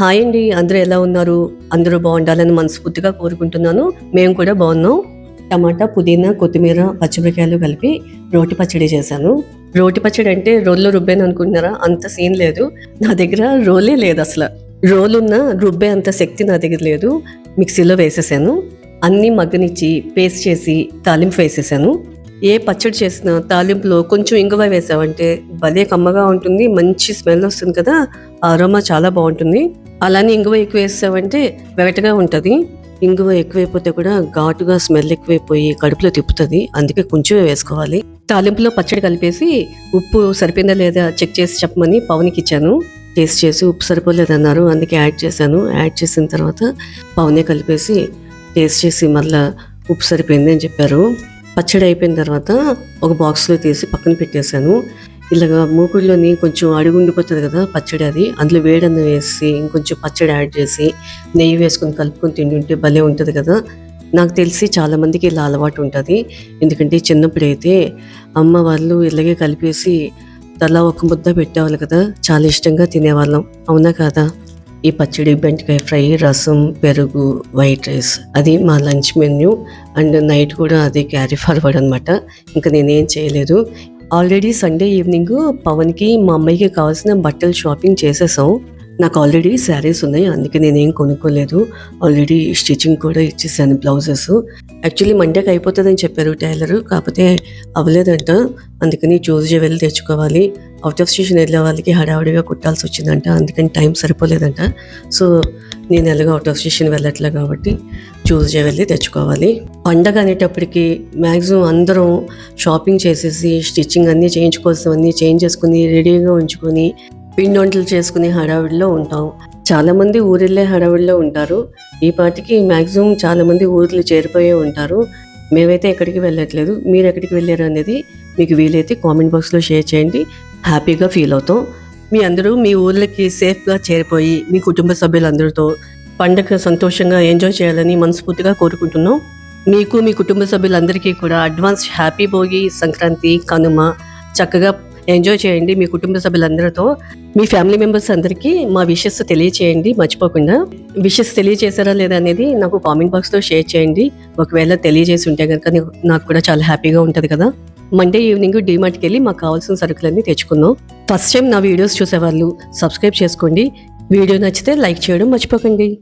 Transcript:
Hi అండి. అందరూ ఎలా ఉన్నారు? అందరూ బాగుండాలని మనస్ఫూర్తిగా కోరుకుంటున్నాను. మేము కూడా బాగున్నాం. టమాటా పుదీనా కొత్తిమీర పచ్చిమిరకాయలు కలిపి రోటి పచ్చడి చేశాను. రోటి పచ్చడి అంటే రోల్లో రుబ్బాను అనుకుంటున్నారా? అంత సీన్ లేదు. నా దగ్గర రోలే లేదు అసలు. రోల్ ఉన్న రుబ్బే అంత శక్తి నా దగ్గర లేదు. మిక్సీలో వేసేసాను. అన్నీ మగ్గనిచ్చి పేస్ట్ చేసి తాలింపు వేసేసాను. ఏ పచ్చడి చేసినా తాలింపులో కొంచెం ఇంగువ వేసామంటే భలే కమ్మగా ఉంటుంది మంచి స్మెల్ వస్తుంది కదా. అరోమా చాలా బాగుంటుంది. అలానే ఇంగువ ఎక్కువ వేసామంటే వెగటగా ఉంటుంది. ఇంగువ ఎక్కువైపోతే కూడా ఘాటుగా స్మెల్ ఎక్కువైపోయి కడుపులో తిప్పుతుంది. అందుకే కొంచెమే వేసుకోవాలి. తాలింపులో పచ్చడి కలిపేసి ఉప్పు సరిపోయిందా లేదా చెక్ చేసి చెప్పమని పవన్కి ఇచ్చాను. టేస్ట్ చేసి ఉప్పు సరిపోలేదన్నారు అందుకే యాడ్ చేశాను. యాడ్ చేసిన తర్వాత పవనే కలిపేసి టేస్ట్ చేసి మళ్ళీ ఉప్పు సరిపోయింది అని చెప్పారు. పచ్చడి అయిపోయిన తర్వాత ఒక బాక్స్లో తీసి పక్కన పెట్టేశాను. ఇలాగ మూకుడిలోని కొంచెం అడుగు ఉండిపోతుంది కదా పచ్చడి అది అందులో వేడన్న వేసి ఇంకొంచెం పచ్చడి యాడ్ చేసి నెయ్యి వేసుకొని కలుపుకొని తింటుంటే భలే ఉంటుంది కదా. నాకు తెలిసి చాలామందికి ఇలా అలవాటు ఉంటుంది. ఎందుకంటే చిన్నప్పుడు అయితే అమ్మ వాళ్ళు ఇలాగే కలిపేసి తలా ఒక ముద్ద పెట్టేవాళ్ళు కదా చాలా ఇష్టంగా తినేవాళ్ళం. అవునా కాదా? ఈ పచ్చడి బెండకాయ ఫ్రై రసం పెరుగు వైట్ రైస్. అది మా లంచ్ మెన్యూ. అండ్ నైట్ కూడా అది క్యారీ ఫార్వర్డ్ అనమాట ఇంకా నేనేం చేయలేదు. ఆల్రెడీ సండే ఈవినింగ్ పవన్కి మా అమ్మాయికి కావాల్సిన బట్టలు షాపింగ్ చేసేసాం. నాకు ఆల్రెడీ శారీస్ ఉన్నాయి. అందుకే నేనేం కొనుక్కోలేదు. ఆల్రెడీ స్టిచ్చింగ్ కూడా ఇచ్చేసాను బ్లౌజెస్ యాక్చువల్లీ మండేకి అయిపోతుందని చెప్పారు టైలర్. కాకపోతే అవ్వలేదంట. అందుకని చూసి వెళ్ళి తెచ్చుకోవాలి. అవుట్ ఆఫ్ స్టేషన్ వెళ్ళే వాళ్ళకి హడావుడిగా కుట్టాల్సి వచ్చిందంట. అందుకని టైం సరిపోలేదంట. సో నేను ఎలాగో అవుట్ ఆఫ్ స్టేషన్ వెళ్ళట్లే కాబట్టి ట్యూస్డే వెళ్ళి తెచ్చుకోవాలి. పండగ అనేటప్పటికి మ్యాక్సిమం అందరం షాపింగ్ చేసేసి స్టిచ్చింగ్ అన్నీ చేయించుకోవాల్సినవన్నీ చేంజ్ చేసుకుని రెడీగా ఉంచుకొని పిండి వంటలు చేసుకునే హడావిడిలో ఉంటాం. చాలామంది ఊరిళ్ళే హడావిడిలో ఉంటారు. ఈ పాటికి మ్యాక్సిమం చాలామంది ఊర్లు చేరిపోయే ఉంటారు. మేమైతే ఎక్కడికి వెళ్ళట్లేదు. మీరు ఎక్కడికి వెళ్ళారు అనేది మీకు వీలైతే కామెంట్ బాక్స్లో షేర్ చేయండి. హ్యాపీగా ఫీల్ అవుతాం. మీ అందరూ మీ ఊర్లకి సేఫ్గా చేరిపోయి మీ కుటుంబ సభ్యులందరితో పండగ సంతోషంగా ఎంజాయ్ చేయాలని మనస్ఫూర్తిగా కోరుకుంటున్నాం. మీకు మీ కుటుంబ సభ్యులందరికీ కూడా అడ్వాన్స్ హ్యాపీ భోగి సంక్రాంతి కనుమ చక్కగా ఎంజాయ్ చేయండి మీ కుటుంబ సభ్యులందరితో. మీ ఫ్యామిలీ మెంబర్స్ అందరికీ మా విషెస్ తెలియచేయండి మర్చిపోకుండా. విషెస్ తెలియచేశారా లేదా అనేది నాకు కామెంట్ బాక్స్లో షేర్ చేయండి. ఒకవేళ తెలియజేసి ఉంటే కనుక నాకు కూడా చాలా హ్యాపీగా ఉంటుంది కదా. మండే ఈవినింగ్ డీమార్ట్కి వెళ్ళి మాకు కావాల్సిన సరుకులన్నీ తెచ్చుకుందాం. ఫస్ట్ టైం నా వీడియోస్ చూసేవాళ్ళు సబ్స్క్రైబ్ చేసుకోండి. వీడియో నచ్చితే లైక్ చేయడం మర్చిపోకండి.